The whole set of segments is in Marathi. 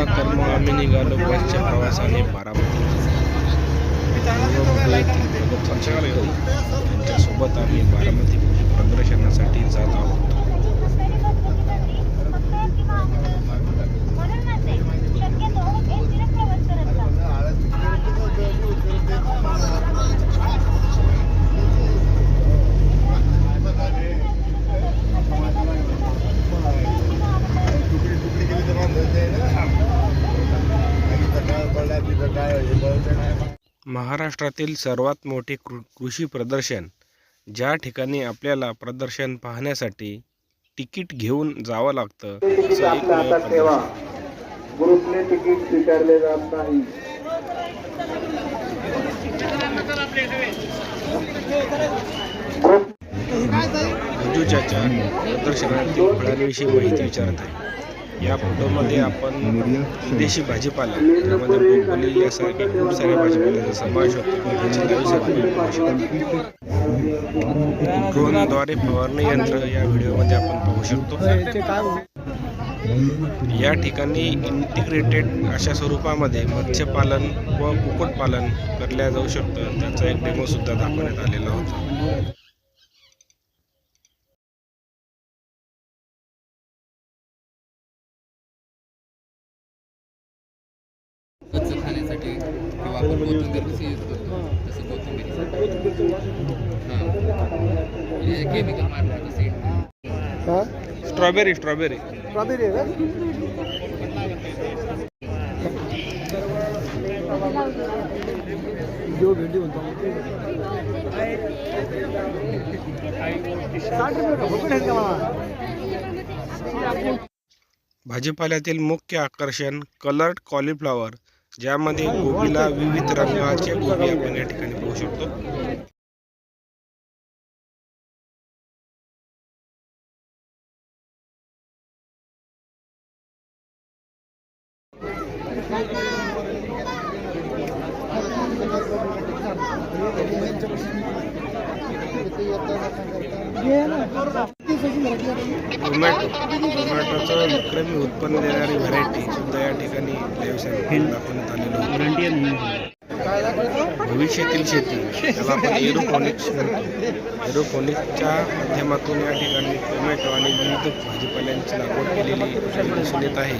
चला तर मग आम्ही निघालो बसच्या प्रवासाने बारामती. त्यांच्यासोबत आम्ही बारामती प्रदर्शनासाठी जात आहोत. महाराष्ट्रातील सर्वात मोठे कृ कृषी प्रदर्शन ज्या ठिकाणी आपल्याला प्रदर्शन पाहण्यासाठी तिकीट घेऊन जावं लागतं. ग्रुपने तिकीट स्वीकारले जात नाही. प्रदर्शनातील फळांविषयी माहिती विचारत आहे. या फोटोमध्ये आपण विदेशी भाजीपाला त्यामध्ये ब्रोकोली यासारखे खूप साऱ्या भाजीपाल्याचा समावेश होतो. ड्रोनद्वारे फवारणी यंत्र या व्हिडिओमध्ये आपण पाहू शकतो. या ठिकाणी इंटिग्रेटेड अशा स्वरूपामध्ये मत्स्यपालन व कुक्कुटपालन करल्या जाऊ शकतं. त्याचा एक डेमो सुद्धा दाखवण्यात आलेला होता. किंवा आपण यूज करतो. तसं सीड स्ट्रॉबेरी स्ट्रॉबेरी भाजीपाल्यातील मुख्य आकर्षण कलर्ड कॉलीफ्लॉवर. ज्यामध्ये गोबीला विविध रंगाचे गोबी आपण या ठिकाणी पाहू शकतो. टोमॅटो टोमॅटोचं विक्रमी उत्पन्न देणारी व्हरायटी सुद्धा या ठिकाणी व्यवसाय दाखवण्यात आलेलं होतं. भविष्यातील शेती. त्याला आपण एरोपॉनिक्स म्हणतो. एरोपॉनिक्सच्या माध्यमातून या ठिकाणी टोमॅटो आणि विविध भाजीपाल्यांची लागवड केलेली दिसून येत आहे.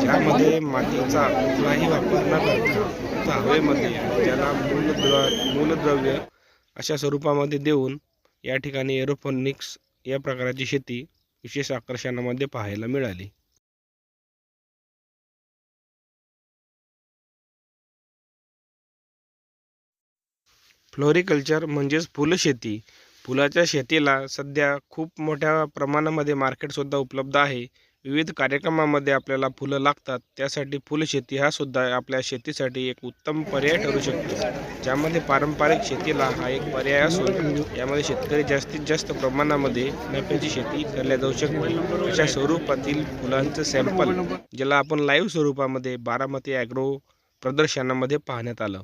ज्यामध्ये मातीचा कुठलाही वापर न करता फक्त हवेमध्ये त्याला मूलद्र मूलद्रव्य अशा स्वरूपामध्ये देऊन या ठिकाणी एरोपॉनिक्स या प्रकारची शेती विशेष आकर्षणामध्ये पाहायला मिळाली. फ्लोरिकल्चर म्हणजेच फुलशेती फुलाच्या शेतीला सध्या खूप मोठ्या प्रमाणामध्ये मार्केटसुद्धा उपलब्ध आहे. विविध कार्यक्रमामध्ये आपल्याला फुलं लागतात. त्यासाठी फुलशेती हा सुद्धा आपल्या शेतीसाठी एक उत्तम पर्याय ठरू शकतो. ज्यामध्ये पारंपरिक शेतीला हा एक पर्याय असून यामध्ये शेतकरी जास्तीत जास्त प्रमाणामध्ये नफ्याची शेती करल्या जाऊ शकते. अशा स्वरूपातील फुलांचं सॅम्पल ज्याला आपण लाईव्ह स्वरूपामध्ये बारामती ॲग्रो प्रदर्शनामध्ये पाहण्यात आलं.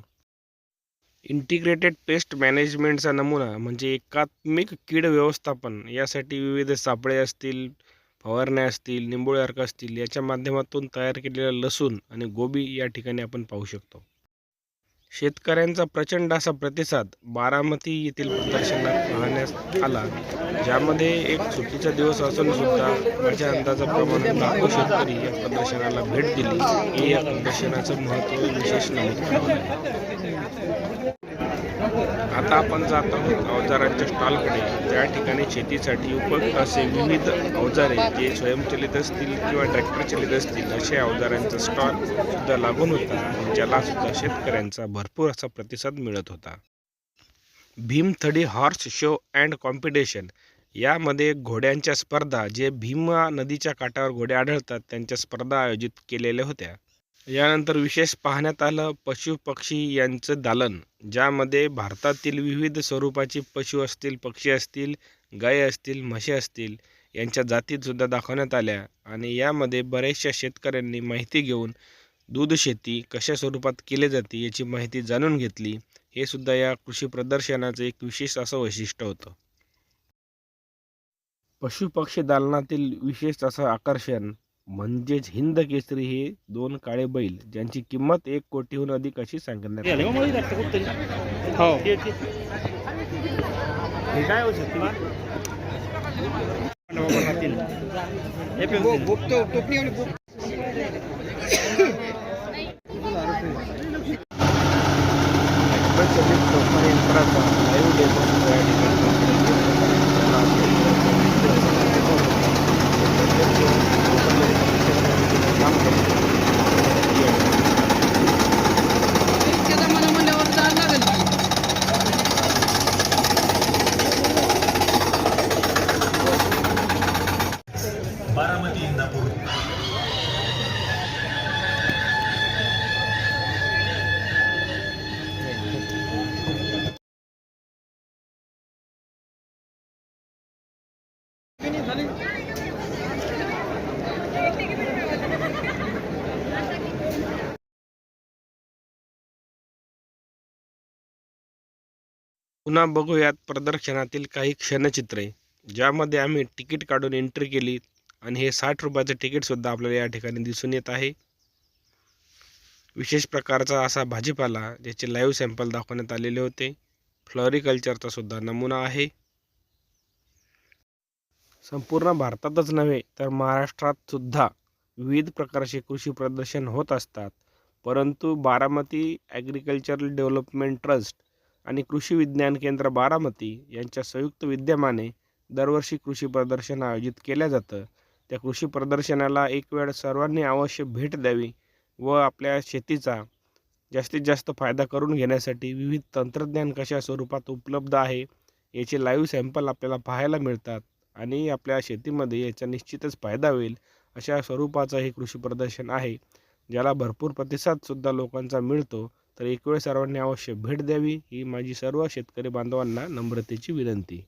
इंटिग्रेटेड पेस्ट मॅनेजमेंटचा नमुना म्हणजे एकात्मिक कीड व्यवस्थापन. यासाठी विविध सापळे असतील फवारण्या असतील निंबोळे अर्क असतील याच्या माध्यमातून तयार केलेला लसूण आणि गोबी या ठिकाणी आपण पाहू शकतो. शेतकऱ्यांचा प्रचंड असा प्रतिसाद बारामती येथील प्रदर्शनात पाहण्यात आला ज्यामध्ये एक सुट्टीचा दिवस असून सुद्धा माझ्या अंदाजाप्रमाणे लाखो शेतकरी या प्रदर्शनाला भेट दिली. हे या प्रदर्शनाचं महत्त्व विशेष नमूद आता आपण जात आहोत अवजारांच्या स्टॉलकडे. ज्या ठिकाणी शेतीसाठी उपयुक्त असे विविध अवजारे जे स्वयंचलित असतील किंवा ट्रॅक्टर चलित असतील अशा अवजारांचा स्टॉल सुद्धा लागून होता आणि ज्याला सुद्धा शेतकऱ्यांचा भरपूर असा प्रतिसाद मिळत होता. Bhimthadi horse show and competition यामध्ये घोड्यांच्या स्पर्धा जे भीमा नदीच्या काठावर घोडे आढळतात त्यांच्या स्पर्धा आयोजित केलेल्या होत्या. यानंतर विशेष पाहण्यात आलं पशु पक्षी यांचं दालन ज्यामध्ये भारतातील विविध स्वरूपाची पशु असतील पक्षी असतील गाय असतील म्हशी असतील यांच्या जातीसुद्धा दाखवण्यात आल्या आणि यामध्ये बऱ्याचशा शेतकऱ्यांनी माहिती घेऊन दूध शेती कशा स्वरूपात केली जाते याची माहिती जाणून घेतली. हे सुद्धा या कृषी प्रदर्शनाचं एक विशेष असं वैशिष्ट्य होतं. पशुपक्षी दालनातील विशेष असं आकर्षण म्हणजेच हिंद केसरी हे दोन काळे बैल ज्यांची किंमत एक कोटीहून अधिक अशी सांगण्यात आली. हो हे काय होऊ शकते प्रचलित लोकमान्य यंत्राचा लाईव्ह डेमो सुद्धा या ठिकाणी काम करतो. पुन्हा बघूयात प्रदर्शनातील काही क्षणचित्रे ज्यामध्ये आम्ही तिकीट काढून एंट्री केली आणि हे साठ रुपयाचं तिकीटसुद्धा आपल्याला या ठिकाणी दिसून येत आहे. विशेष प्रकारचा असा भाजीपाला ज्याचे लाईव्ह सॅम्पल दाखवण्यात आलेले होते. फ्लॉरिकल्चरचा सुद्धा नमुना आहे. संपूर्ण भारतातच नव्हे तर महाराष्ट्रात सुद्धा विविध प्रकारचे कृषी प्रदर्शन होत असतात. परंतु बारामती ॲग्रिकल्चरल डेव्हलपमेंट ट्रस्ट आणि कृषी विज्ञान केंद्र बारामती यांच्या संयुक्त विद्यमाने दरवर्षी कृषी प्रदर्शन आयोजित केलं जातं. त्या कृषी प्रदर्शनाला एक वेळ सर्वांनी अवश्य भेट द्यावी व आपल्या शेतीचा जास्तीत जास्त फायदा करून घेण्यासाठी विविध तंत्रज्ञान कशा स्वरूपात उपलब्ध आहे याचे लाईव्ह सॅम्पल आपल्याला पाहायला मिळतात आणि आपल्या शेतीमध्ये याचा निश्चितच फायदा होईल अशा स्वरूपाचं हे कृषी प्रदर्शन आहे ज्याला भरपूर प्रतिसादसुद्धा लोकांचा मिळतो तर एक वेळ सर्वांनी अवश्य भेट द्यावी. ही माझी सर्व शेतकरी बांधवांना नम्रतेची विनंती.